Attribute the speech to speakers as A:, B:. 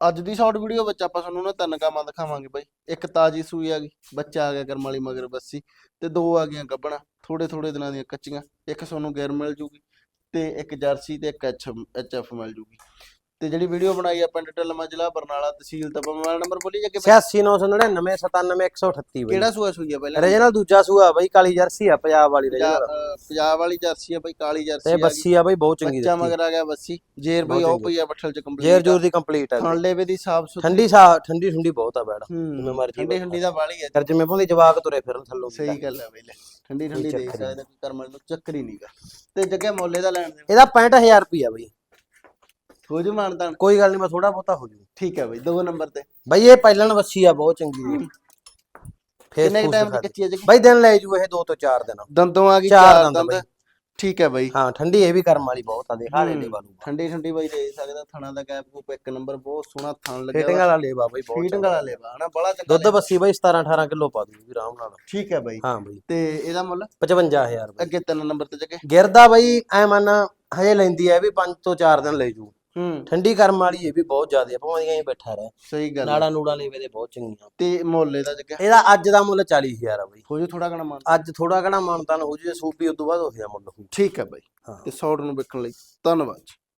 A: ਅੱਜ ਦੀ short video ਵਿੱਚ ਆਪਾਂ ਤੁਹਾਨੂੰ ਨਾ ਤਿੰਨ ਕਾਮਾਂ ਦਿਖਾਵਾਂਗੇ ਬਾਈ। ਇੱਕ ਤਾਜੀ ਸੂਈ ਆ ਗਈ, ਬੱਚਾ ਆ ਗਿਆ ਕਰਮ ਵਾਲੀ ਮਗਰ ਬੱਸੀ ਤੇ ਦੋ ਆ ਗਈਆਂ ਗੱਬਣਾ ਥੋੜੇ ਥੋੜੇ ਦਿਨਾਂ ਦੀਆਂ ਕੱਚੀਆਂ। ਇੱਕ ਤੁਹਾਨੂੰ ਗੈਰ ਮਿਲ ਜੂਗੀ ਤੇ ਇੱਕ ਜਰਸੀ ਤੇ ਇੱਕ ਐਚ ਐਫ ਮਿਲ ਜੂਗੀ। ਤੇ ਜਿਹੜੀ ਵੀਡੀਓ ਬਣਾਈ ਆ ਪਿੰਡ ਢਲਮਾ ਜ਼ਿਲ੍ਹਾ ਬਰਨਾਲਾ ਤਹਿਸੀਲ ਤਪਾ ਮੋਬਾਈਲ ਨੰਬਰ ਬੋਲੀ ਜੱਗੇ
B: 86999 97138 ਬਈ।
A: ਕਿਹੜਾ ਸੂਆ ਸੂਈ ਆ ਪਹਿਲਾਂ?
B: ਰੀਜਨਲ ਦੂਜਾ ਸੂਆ ਬਈ ਕਾਲੀ ਜਰਸੀ ਆ ਪੰਜਾਬ ਵਾਲੀ ਰੀਜਨਲ
A: ਪੰਜਾਬ ਵਾਲੀ ਜਰਸੀ ਆ ਬਾਈ ਕਾਲੀ ਜਰਸੀ
B: ਤੇ
A: ਆ
B: ਬੱਸੀ ਆ ਬਈ ਬਹੁਤ ਚੰਗੀ
A: ਬੱਚਾ ਮਗਰ ਆ ਗਿਆ ਬੱਸੀ। ਜੇਰ ਬਈ ਉਹ। ਪਈ ਆ ਬੱਠਲ ਚ ਕੰਪਲੀਟ
B: ਜੇਰ ਜੂਰ ਦੀ ਕੰਪਲੀਟ ਆ
A: ਥਣ ਲੇਵੇ ਦੀ ਸਾਫ਼ ਸੁਥਰੀ।
B: ਠੰਡੀ ਸਾ ਠੰਡੀ ਠੰਡੀ ਬਹੁਤ ਆ ਬੈੜ ਜਿਵੇਂ ਮਰਜ਼ੀ
A: ਠੰਡੀ। ਠੰਡੀ ਦਾ ਵਾਲੀ ਹੈ
B: ਕਰ ਜਿਵੇਂ ਭਾਵੇਂ ਜਵਾਕ ਤੁਰੇ ਫਿਰਨ ਥੱਲੋਂ
A: ਸਹੀ ਗੱਲ ਹੈ ਬਈ ਲੈ। ਠੰਡੀ ਠੰਡੀ ਦੇਖ ਸਕਦੇ ਕੋਈ ਕਰਮ ਨੂੰ ਚੱਕਰ ਹੀ ਨਹੀਂਗਾ ਤੇ ਜੱਗੇ ਮੋਲੇ ਦਾ ਲੈਣ ਦੇ
B: ਇਹਦਾ 65000 ਰੁਪਿਆ ਬਈ।
A: ਹੋ ਜੂ ਮਾਨਤਾਨ
B: ਕੋਈ ਗੱਲ ਨਹੀਂ ਮੈਂ ਥੋੜਾ ਬਹੁਤਾ ਹੋ ਜੂ।
A: ਠੀਕ ਹੈ ਬਈ ਦੋ ਨੰਬਰ ਤੇ।
B: ਬਈ ਇਹ ਪਹਿਲਣ ਵੱਛੀ ਆ ਬਹੁਤ ਚੰਗੀ ਜੀ।
A: ਕਿੰਨੇ
B: ਫੇਸ
A: ਟਾਈਮ ਦੀ ਕੱਚੀ ਹੈ ਜੱਗੇ
B: ਬਈ ਦਿਨ ਲੈ ਜੂ ਇਹ 2 ਤੋਂ 4 ਦਿਨ।
A: ਦੰਦੋਂ ਆ ਗਈ
B: ਚਾਰ
A: ਚਾਰ
B: ਦੰਦ
A: ਦੰਦ।
B: ਬਈ।
A: ਠੀਕ ਹੈ ਬਈ।
B: ਹਾਂ ਠੰਡੀ ਇਹ ਵੀ ਕਰਮ ਵਾਲੀ ਬਹੁਤ ਆ ਦੇ ਹਾਲੇ। ਲੈ ਵਾਲੂ
A: ਠੰਡੀ ਠੰਡੀ ਬਾਈ ਦੇ ਸਕਦਾ ਥਣਾ ਦਾ ਗੈਪ ਗੂਪ ਇੱਕ ਨੰਬਰ ਬਹੁਤ ਸੋਹਣਾ ਥਣ ਲੱਗਿਆ
B: ਫੀਟਿੰਗ ਵਾਲਾ ਲੇਵਾ ਬਈ ਬਹੁਤ
A: ਫੀਟਿੰਗ। ਵਾਲਾ ਲੈਵਾ ਹਨਾ ਬੜਾ ਚੰਗਾ
B: ਦੁੱਧ ਬੱਸੀ ਬਈ 17 18 ਕਿਲੋ ਪਾ ਦੂ ਵੀ ਆਰਾਮ ਨਾਲ।
A: ਠੀਕ ਹੈ ਬਾਈ।
B: ਹਾਂ ਬਈ।
A: ਤੇ ਇਹਦਾ ਮੁੱਲ?
B: 55000 ਬਈ।
A: ਅੱਗੇ ਤਿੰਨ ਨੰਬਰ ਤੇ ਜੱਗੇ
B: ਗਿਰਦਾ ਬਈ ਐ ਮੰਨ ਹਜੇ ਲੈਂਦੀ ਐ ਵੀ 5 ਤੋਂ 4 ਦਿਨ ਲੈ ਜੂ।
A: ਹੂੰ।
B: ਠੰਡੀ ਕਰਮ ਵਾਲੀ ਇਹ ਵੀ ਬਹੁਤ ਜ਼ਿਆਦਾ ਭਾਵੇਂ ਦੀਆਂ ਹੀ ਬੈਠਾ ਰਹਿ।
A: ਸਹੀ ਗੱਲ ਹੈ।
B: ਨਾੜਾ ਨੂੜਾ ਲੇਵੇ ਦੇ ਬਹੁਤ ਚੰਗੀਆਂ।
A: ਤੇ ਮੁੱਲ ਇਹਦਾ ਜੱਗੇ?
B: ਇਹਦਾ ਅੱਜ ਦਾ ਮੁੱਲ 40000 ਆ ਬਈ।
A: ਹੋ ਜੂ ਥੋੜਾ ਘਣਾ ਮਾਨ।
B: ਅੱਜ ਥੋੜਾ ਘਣਾ ਮਾਨਤਾਨ ਹੋ ਜੂ ਸੂਪੀ ਉਦੋਂ ਬਾਅਦ ਹੋ ਗਿਆ ਮੁੱਲ। ਹੋਊ।
A: ਠੀਕ ਹੈ ਬਾਈ।
B: ਹਾਂ।
A: ਤੇ ਸ਼ਾਰਟ ਨੂੰ ਵੇਖਣ ਲਈ। ਧੰਨਵਾਦ